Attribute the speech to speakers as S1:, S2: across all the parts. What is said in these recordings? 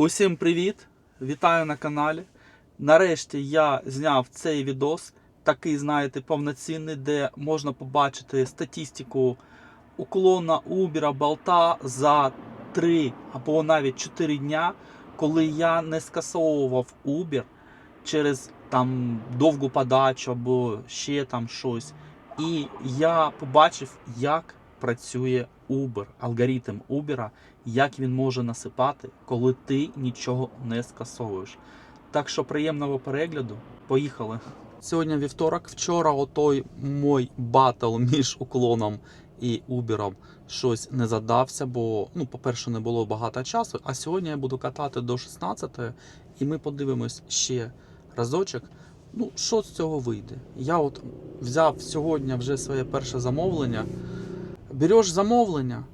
S1: Усім привіт! Вітаю на каналі. Нарешті я зняв цей відос, такий, знаєте, повноцінний, де можна побачити статистику уклона Uber, болта за 3 або навіть 4 дня, коли я не скасовував Uber через там довгу подачу або ще там щось. І я побачив, як працює Uber, алгоритм Uber, як він може насипати, коли ти нічого не скасовуєш. Так що приємного перегляду. Поїхали. Сьогодні вівторок. Вчора отой мой батл між уклоном і Uber щось не задався, бо, ну, по-перше, не було багато часу. А сьогодні я буду катати до 16 і ми подивимось ще разочок. Ну, що з цього вийде? Я от взяв сьогодні вже своє перше замовлення. Береш замовлення,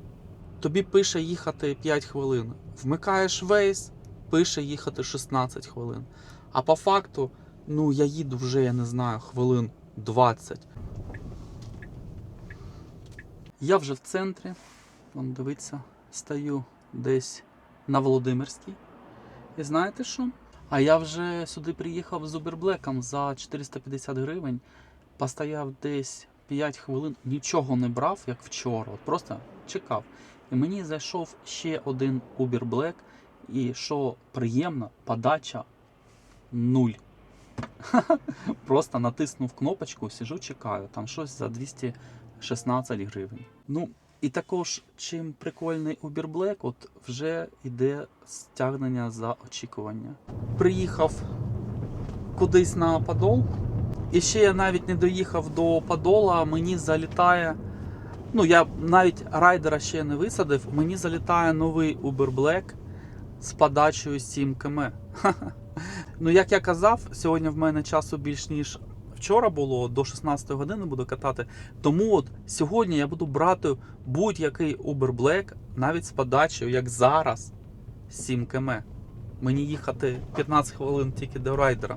S1: тобі пише їхати 5 хвилин. Вмикаєш Waze, пише їхати 16 хвилин. А по факту, ну я їду вже, я не знаю, хвилин 20. Я вже в центрі. Вон дивиться, стою десь на Володимирській. І знаєте що? А я вже сюди приїхав з Уберблеком за 450 гривень. Постояв десь 5 хвилин, нічого не брав, як вчора. От просто чекав. І мені зайшов ще один Uber Black. І що приємно, подача нуль. Просто натиснув кнопочку, сижу, чекаю. Там щось за 216 гривень. Ну, і також, чим прикольний Uber Black, от вже йде стягнення за очікування. Приїхав кудись на Подол. І ще я навіть не доїхав до Подола, мені залітає. Ну, я навіть райдера ще не висадив, мені залітає новий Uber Black з подачею 7 км. Ну, як я казав, сьогодні в мене часу більш ніж вчора було, до 16 години буду катати. Тому от сьогодні я буду брати будь-який Uber Black, навіть з подачею, як зараз, 7 км. Мені їхати 15 хвилин тільки до райдера.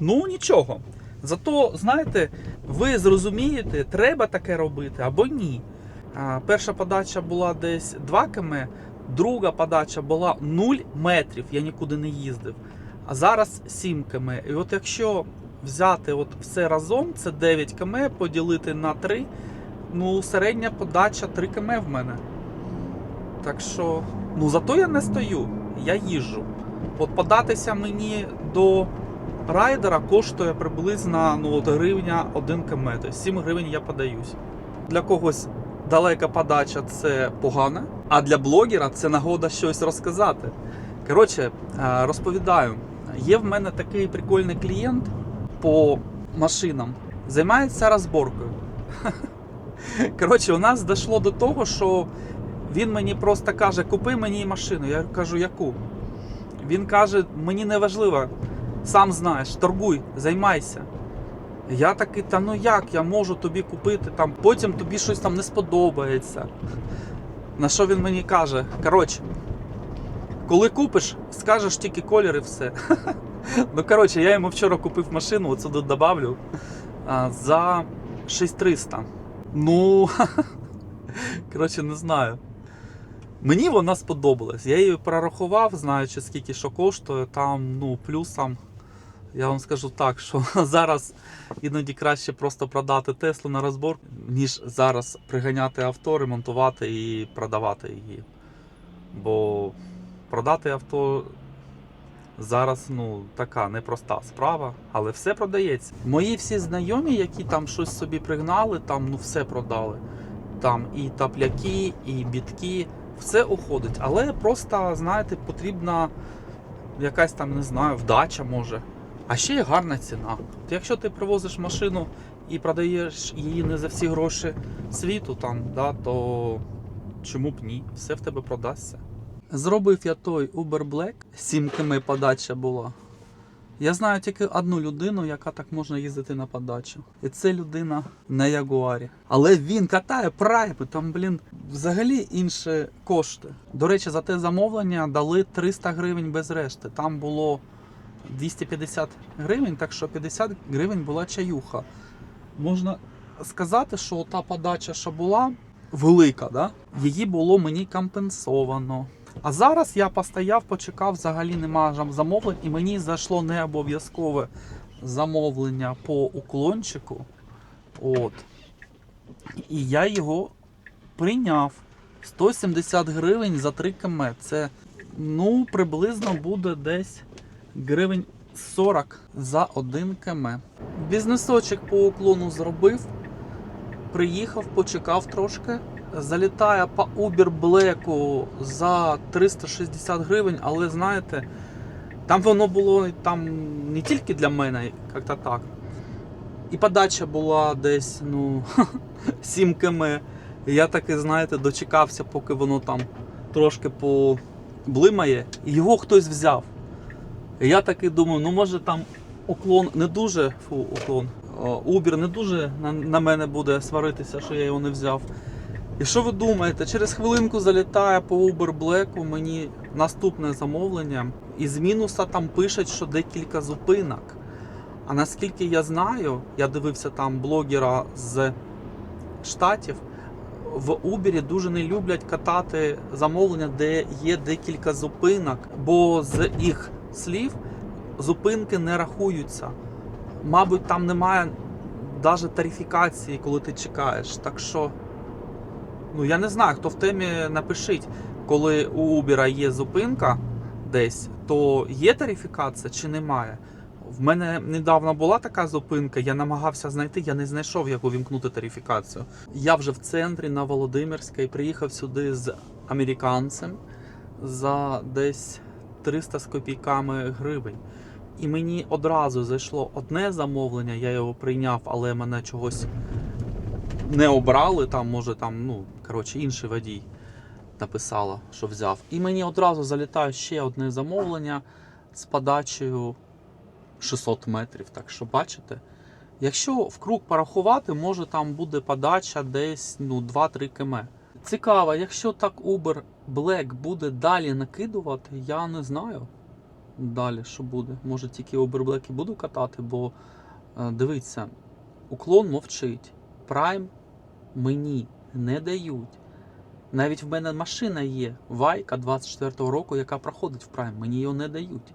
S1: Ну нічого. Зато, знаєте, ви зрозумієте, треба таке робити або ні. Перша подача була десь 2 км, друга подача була 0 метрів, я нікуди не їздив. А зараз 7 км. І от якщо взяти от все разом, це 9 км, поділити на 3, ну середня подача 3 км в мене. Так що, ну зато я не стою, я їжджу. От податися мені до райдера коштує приблизно ну, от гривня 1 км. Тобто 7 гривень я подаюсь. Для когось далека подача це погано, а для блогера це нагода щось розказати. Коротше, е, розповідаю, є в мене такий прикольний клієнт по машинам, займається розборкою. Коротше, у нас дійшло до того, що він мені просто каже: купи мені машину. Я кажу, яку? Він каже, мені не важливо, сам знаєш, торгуй, займайся. Я такий, та ну як я можу тобі купити, там, потім тобі щось там не сподобається. На що він мені каже? Коротше, коли купиш, скажеш тільки колір і все. Ну, коротше, я йому вчора купив машину, оце тут добавлю, за 6300. Ну, коротше, не знаю. Мені вона сподобалась. Я її прорахував, знаючи скільки що коштує, там, ну, плюсом. Я вам скажу так, що зараз іноді краще просто продати Теслу на розбор, ніж зараз приганяти авто, ремонтувати і продавати її. Бо продати авто зараз ну, така непроста справа, але все продається. Мої всі знайомі, які там щось собі пригнали, там ну все продали. Там і тапляки, і бітки, все уходить. Але просто, знаєте, потрібна якась там, не знаю, вдача може. А ще є гарна ціна. От якщо ти привозиш машину і продаєш її не за всі гроші світу, там, да, то чому б ні? Все в тебе продасться. Зробив я той Uber Black, 7 км подача була. Я знаю тільки одну людину, яка так можна їздити на подачу. І це людина на Ягуарі. Але він катає прайми, там, блін, взагалі інші кошти. До речі, за те замовлення дали 300 гривень без решти. Там було 250 гривень, так що 50 гривень була чаюха. Можна сказати, що та подача, що була велика, да? її було мені компенсовано. А зараз я постояв, почекав, взагалі нема замовлень, і мені зайшло не обов'язкове замовлення по уклончику. От. І я його прийняв. 170 гривень за 3 км. Це ну, приблизно буде десь гривень 40 за 1 км. Бізнесочок по уклону зробив. Приїхав, почекав трошки. Залітає по Uber Black за 360 гривень, але знаєте, там воно було там не тільки для мене, як-то так. І подача була десь ну, 7 км. Я таки, знаєте, дочекався, поки воно там трошки поблимає, його хтось взяв. І я таки думаю, ну може там уклон не дуже, фу, уклон, о, Uber не дуже на, на мене буде сваритися, що я його не взяв. І що ви думаєте, через хвилинку залітає по Uber Black мені наступне замовлення, і з мінуса там пишуть, що декілька зупинок. А наскільки я знаю, я дивився там блогера з штатів, в Uber дуже не люблять катати замовлення, де є декілька зупинок, бо з їх слів зупинки не рахуються. Мабуть, там немає навіть тарифікації, коли ти чекаєш. Так що, ну я не знаю, хто в темі напишіть, коли у Uber є зупинка десь, то є тарифікація чи немає. В мене недавно була така зупинка, я намагався знайти, я не знайшов, як увімкнути тарифікацію. Я вже в центрі на Володимирській приїхав сюди з американцем за десь 300 з копійками гривень. І мені одразу зайшло одне замовлення, я його прийняв, але мене чогось не обрали. Там, може, там, ну, коротше, інший водій написала, що взяв. І мені одразу залітає ще одне замовлення з подачею 600 метрів. Так що бачите, якщо в круг порахувати, може там буде подача десь ну, 2-3 км. Цікаво, якщо так Uber Black буде далі накидувати, я не знаю. Далі що буде. Може тільки Black і буду катати, бо е, дивіться, уклон мовчить. Prime мені не дають. Навіть в мене машина є Вайка 24-го року, яка проходить в Prime. Мені його не дають.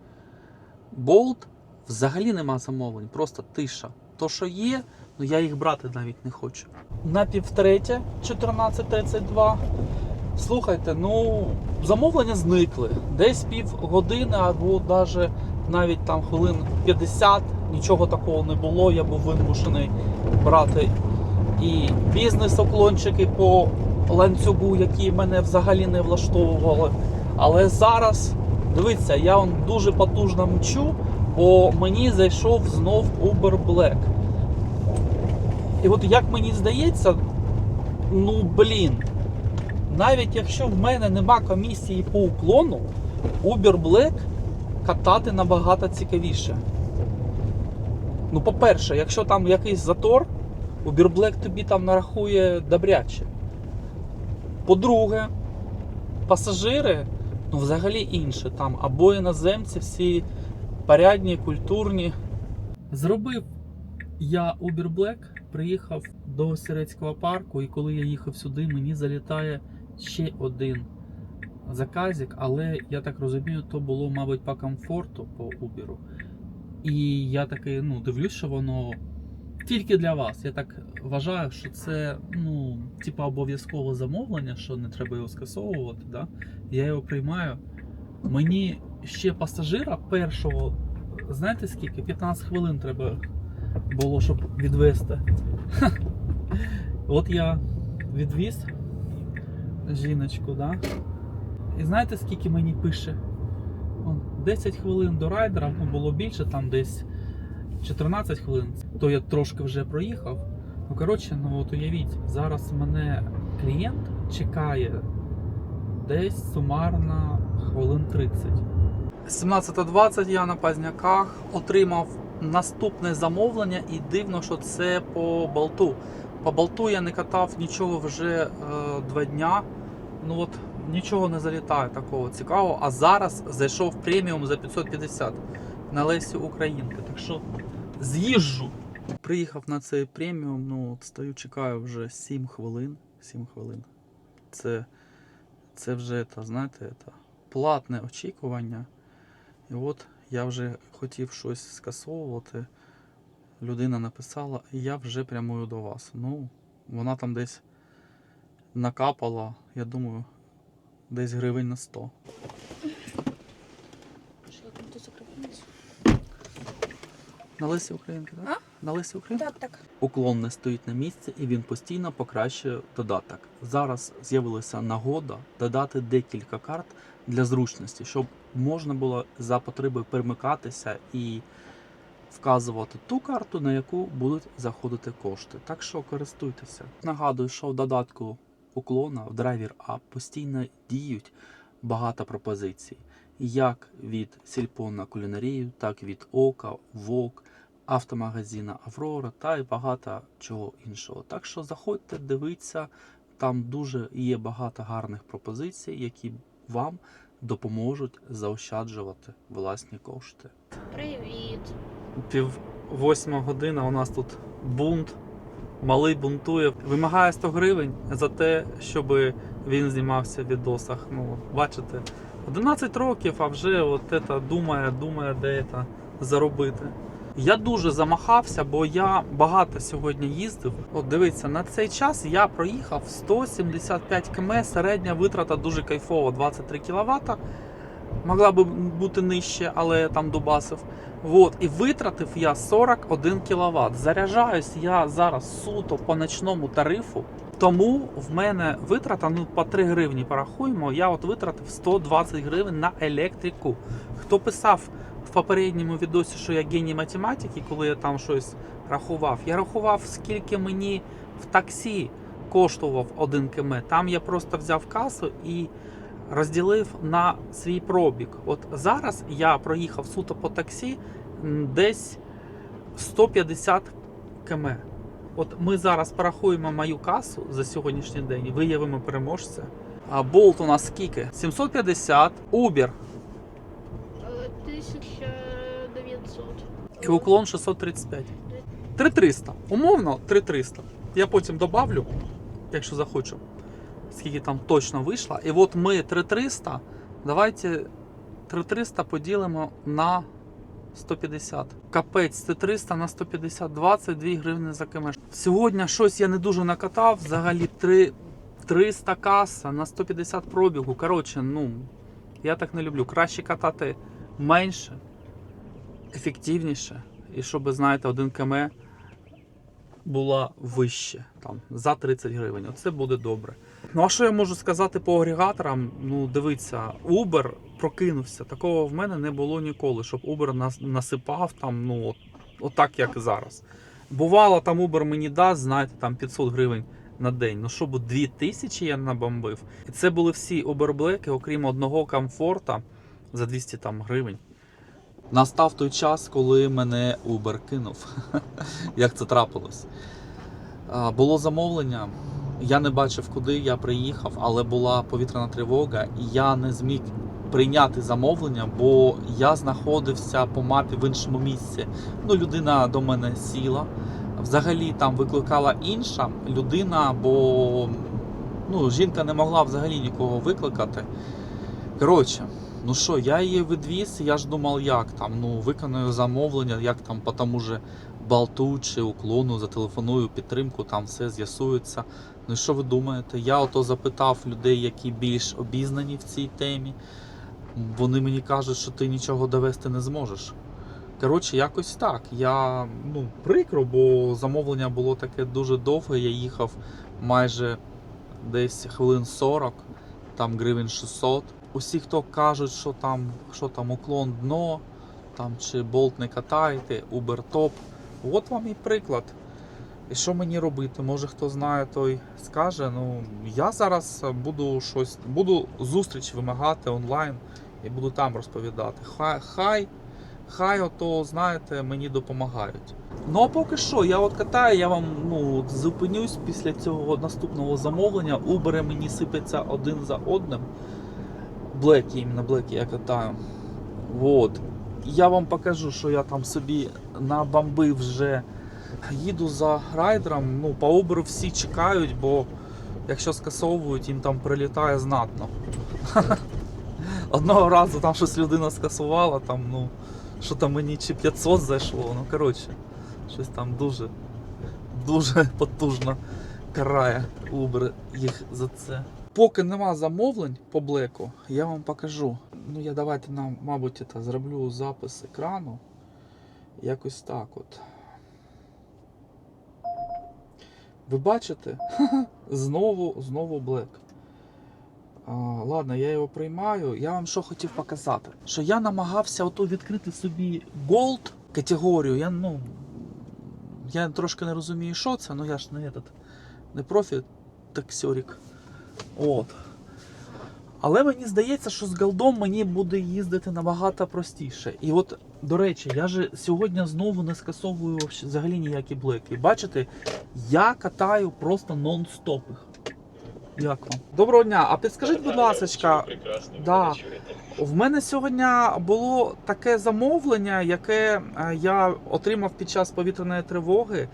S1: Болт взагалі нема замовлень, просто тиша. То, що є, ну я їх брати навіть не хочу. На півтретє 14.32. Слухайте, ну замовлення зникли. Десь півгодини або навіть навіть там хвилин 50. Нічого такого не було. Я був вимушений брати і бізнес-оклончики по ланцюгу, які мене взагалі не влаштовували. Але зараз, дивіться, я он дуже потужно мчу, бо мені зайшов знов Uber Black. І от як мені здається, ну блін, навіть якщо в мене нема комісії по уклону, Uber Black катати набагато цікавіше. Ну, по-перше, якщо там якийсь затор, Uber Black тобі там нарахує добряче. По-друге, пасажири, ну взагалі інше там, або іноземці всі порядні, культурні. Зробив я Uber Black, приїхав до Сірецького парку, і коли я їхав сюди, мені залітає ще один заказик, але я так розумію, то було, мабуть, по комфорту по Uber. І я такий, ну, дивлюсь, що воно тільки для вас. Я так вважаю, що це ну, типа обов'язкове замовлення, що не треба його скасовувати. Да? Я його приймаю. Мені ще пасажира першого, знаєте скільки? 15 хвилин треба було, щоб відвести. От я відвіз жіночку, да? І знаєте, скільки мені пише? 10 хвилин до райдера, ну було більше, там десь 14 хвилин, то я трошки вже проїхав. Ну, коротше, ну от уявіть, зараз мене клієнт чекає десь сумарно хвилин 30. 17.20 я на Пазняках отримав наступне замовлення і дивно, що це по болту. По болту я не катав нічого вже е, два дня. Ну от нічого не залітає такого цікавого. А зараз зайшов преміум за 550 на Лесі Українки. Так що з'їжджу. Приїхав на цей преміум, ну от стою, чекаю вже 7 хвилин. 7 хвилин. Це, це вже, та, знаєте, та, платне очікування. І от я вже хотів щось скасовувати. Людина написала, і я вже прямую до вас. Ну, вона там десь накапала, я думаю, десь гривень на 100.
S2: Що там тут закріпилась?
S1: На Лисі Українки, так? На Лисі Українки?
S2: Так, так.
S1: Уклон не стоїть на місці і він постійно покращує додаток. Зараз з'явилася нагода додати декілька карт для зручності, щоб можна було за потреби перемикатися і вказувати ту карту, на яку будуть заходити кошти. Так що користуйтеся. Нагадую, що в додатку уклона в драйвер App постійно діють багато пропозицій. Як від сільпо на кулінарію, так від Ока, Вок, автомагазина Аврора та й багато чого іншого. Так що заходьте, дивіться, там дуже є багато гарних пропозицій, які вам допоможуть заощаджувати власні кошти.
S2: Привіт.
S1: Пів восьма година у нас тут бунт. Малий бунтує, вимагає 100 гривень за те, щоб він знімався в відосах. Ну, бачите, 11 років, а вже от це думає, думає, де це заробити. Я дуже замахався, бо я багато сьогодні їздив. От дивіться, на цей час я проїхав 175 км, середня витрата дуже кайфова, 23 кВт. Могла би бути нижче, але я там добасив. Вот, і витратив я 41 кВт. Заряджаюсь я зараз суто по ночному тарифу. Тому в мене витрата ну по 3 гривні порахуємо. Я от витратив 120 гривень на електрику. Хто писав в попередньому відосі, що я геній математики, коли я там щось рахував, я рахував, скільки мені в таксі коштував 1 км. Там я просто взяв касу і розділив на свій пробіг. От зараз я проїхав суто по таксі десь 150 км. От ми зараз порахуємо мою касу за сьогоднішній день і виявимо переможця. А болт у нас скільки? 750, Uber
S2: Е, 1900.
S1: і уклон 635. 3300. Умовно 3300. Я потім добавлю, якщо захочу, скільки там точно вийшло. І от ми 3300. Давайте 3300 поділимо на 150. Капець, це 300 на 150, 22 гривні за км. Сьогодні щось я не дуже накатав. Взагалі 3, 300 каса на 150 пробігу. Коротше, ну, я так не люблю. Краще катати менше, ефективніше. І щоб, знаєте, 1 км була вище, там, за 30 гривень. Оце буде добре. Ну а що я можу сказати по агрегаторам? Ну, дивіться, Uber прокинувся. Такого в мене не було ніколи, щоб Uber нас насипав там, ну, от, отак, як зараз. Бувало, там Uber мені дасть, знаєте, там 500 гривень на день. Ну, щоб 2000 я набомбив. І це були всі Black, окрім одного комфорта за 200 там гривень. Настав той час, коли мене Uber кинув. Як це трапилось? Було замовлення. Я не бачив, куди я приїхав, але була повітряна тривога, і я не зміг прийняти замовлення, бо я знаходився по мапі в іншому місці. Ну, людина до мене сіла. Взагалі там викликала інша людина, бо ну, жінка не могла взагалі нікого викликати. Коротше, ну що, я її відвіз, я ж думав, як там, ну, виконую замовлення, як там по тому же болту чи уклону, зателефоную підтримку, там все з'ясується. Ну і що ви думаєте? Я ото запитав людей, які більш обізнані в цій темі. Вони мені кажуть, що ти нічого довести не зможеш. Коротше, якось так. Я ну, прикро, бо замовлення було таке дуже довге. Я їхав майже десь хвилин 40, там гривень 600. Усі, хто кажуть, що там, що там уклон дно, там чи болт не катайте, Uber топ. От вам і приклад. І що мені робити? Може хто знає, той скаже. Ну я зараз буду щось, буду зустріч вимагати онлайн і буду там розповідати. Хай, хай, хай ото, знаєте, мені допомагають. Ну а поки що, я от катаю, я вам ну, зупинюсь після цього наступного замовлення. Убери мені сипляться один за одним. Блекі, іменно блекі я катаю. Вот. Я вам покажу, що я там собі набомбив вже. Їду за райдером, ну, по Uber всі чекають, бо якщо скасовують, їм там прилітає знатно. Одного разу там щось людина скасувала, там, ну, що там мені чи 500 зайшло, ну коротше, щось там дуже, дуже потужно карає Uber їх за це. Поки нема замовлень по блеку, я вам покажу. Ну я давайте нам, мабуть, це, зроблю запис екрану. Якось так от. Ви бачите? знову, знову блек. Ладно, я його приймаю. Я вам що хотів показати? Що я намагався ото відкрити собі Gold категорію. Я, ну, я трошки не розумію, що це, ну я ж не, этот, не профі таксьорік. От. Але мені здається, що з голдом мені буде їздити набагато простіше. І от, до речі, я же сьогодні знову не скасовую взагалі ніякі блеки. Бачите, я катаю просто нон-стоп їх. Як вам? Доброго дня, а підскажіть, будь ласка, да. в мене сьогодні було таке замовлення, яке е, я отримав під час повітряної тривоги.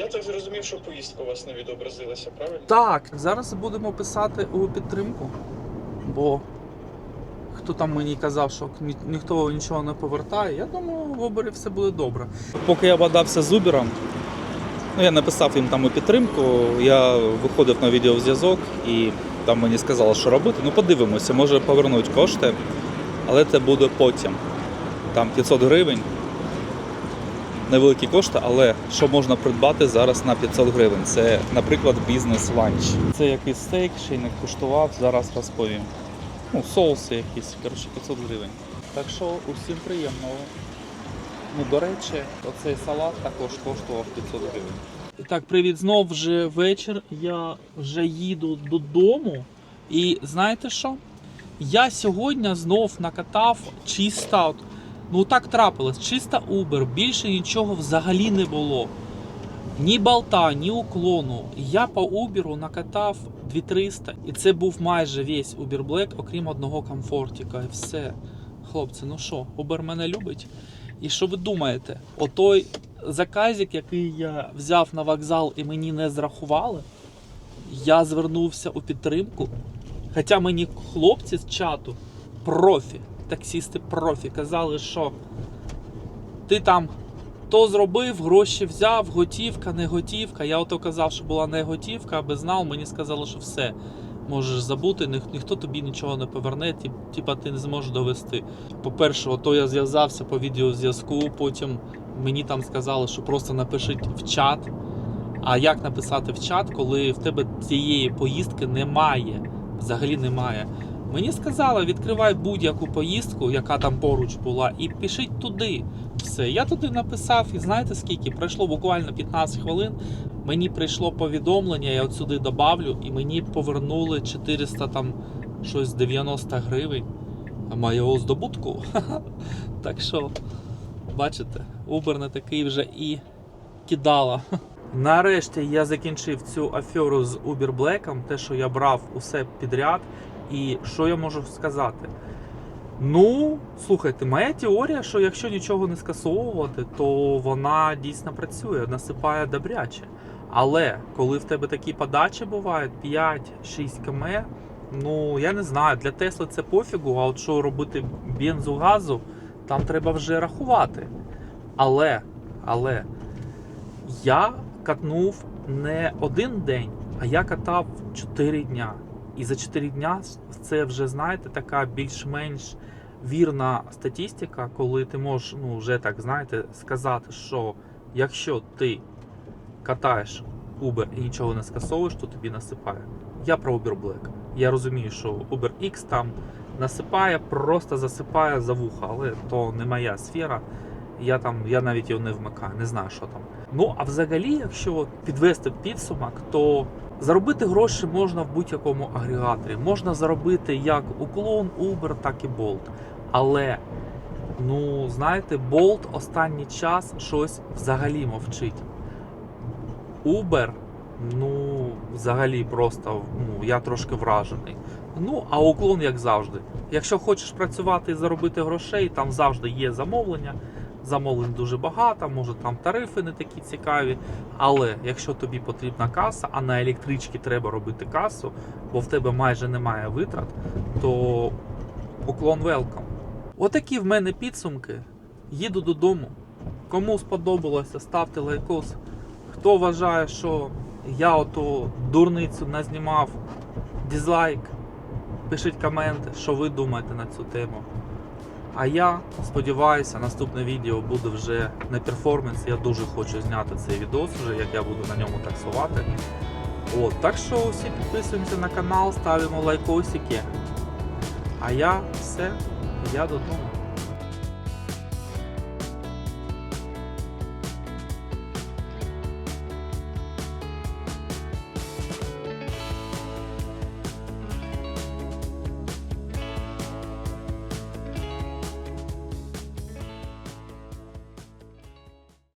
S3: Я так зрозумів, що поїздка у вас не відобразилася, правильно?
S1: Так, зараз будемо писати у підтримку, бо хто там мені казав, що ні- ніхто нічого не повертає. Я думаю, в Uber все буде добре. Поки я бадався з Uber, ну я написав їм там у підтримку, я виходив на відеозв'язок і там мені сказали, що робити. Ну подивимося, може повернуть кошти, але це буде потім. Там 500 гривень. Невеликі кошти, але що можна придбати зараз на 500 гривень? Це, наприклад, бізнес-ланч. Це якийсь стейк, ще й не куштував, зараз розповім. Ну, соуси якісь, коротше, 500 гривень. Так що усім приємного. Ну, до речі, оцей салат також коштував 500 гривень. Так, привіт, знов вже вечір. Я вже їду додому. І знаєте що? Я сьогодні знов накатав чисто. Ну так трапилось, чисто Uber, більше нічого взагалі не було. Ні болта, ні уклону. Я по Uber накатав 2300, і це був майже весь Uber Black, окрім одного комфортіка. І все. Хлопці, ну що, Uber мене любить. І що ви думаєте? Отой заказик, який я взяв на вокзал і мені не зрахували, я звернувся у підтримку. Хоча мені хлопці з чату, профі, таксісти профі, казали, що ти там то зробив, гроші взяв, готівка, не готівка. Я ото казав, що була не готівка, аби знав, мені сказали, що все. Можеш забути, ніх- ніхто тобі нічого не поверне, ті- типа ти не зможеш довести. По-перше, ото я зв'язався по відеозв'язку, потім мені там сказали, що просто напишіть в чат. А як написати в чат, коли в тебе цієї поїздки немає? Взагалі немає. Мені сказали, відкривай будь-яку поїздку, яка там поруч була, і пишіть туди. Все, я туди написав, і знаєте скільки? Пройшло буквально 15 хвилин. Мені прийшло повідомлення, я от сюди добавлю, і мені повернули 400 там щось 90 гривень моєго здобутку. Так що, бачите, Uber не такий вже і кидала. Нарешті я закінчив цю аферу з Uber Black, те, що я брав усе підряд. І що я можу сказати? Ну, слухайте, моя теорія, що якщо нічого не скасовувати, то вона дійсно працює, насипає добряче. Але коли в тебе такі подачі бувають 5-6 км, ну я не знаю, для Тесли це пофігу, а от що робити бензу газу, там треба вже рахувати. Але, але я катнув не один день, а я катав 4 дня. І за 4 дня це вже, знаєте, така більш-менш вірна статистика, коли ти можеш, ну, вже так, знаєте, сказати, що якщо ти катаєш Uber і нічого не скасовуєш, то тобі насипає. Я про Uber Black. Я розумію, що Uber X там насипає, просто засипає за вуха, але то не моя сфера. Я там, я навіть його не вмикаю, не знаю, що там. Ну а взагалі, якщо підвести підсумок, то заробити гроші можна в будь-якому агрегаторі. Можна заробити як уклон, Uber, так і Bolt. Але, ну знаєте, Bolt останній час щось взагалі мовчить. Uber, ну, взагалі просто ну, я трошки вражений. Ну, а уклон, як завжди. Якщо хочеш працювати і заробити грошей, там завжди є замовлення. Замовлень дуже багато, може там тарифи не такі цікаві. Але якщо тобі потрібна каса, а на електричці треба робити касу, бо в тебе майже немає витрат, то Уклон велкам. Отакі в мене підсумки. Їду додому. Кому сподобалося, ставте лайкос. Хто вважає, що я оту дурницю назнімав, дизлайк. Пишіть коменти, що ви думаєте на цю тему. А я сподіваюся, наступне відео буде вже на перформанс. Я дуже хочу зняти цей відос, вже як я буду на ньому таксувати. От, так що всі підписуємося на канал, ставимо лайкосики. А я все, я додому.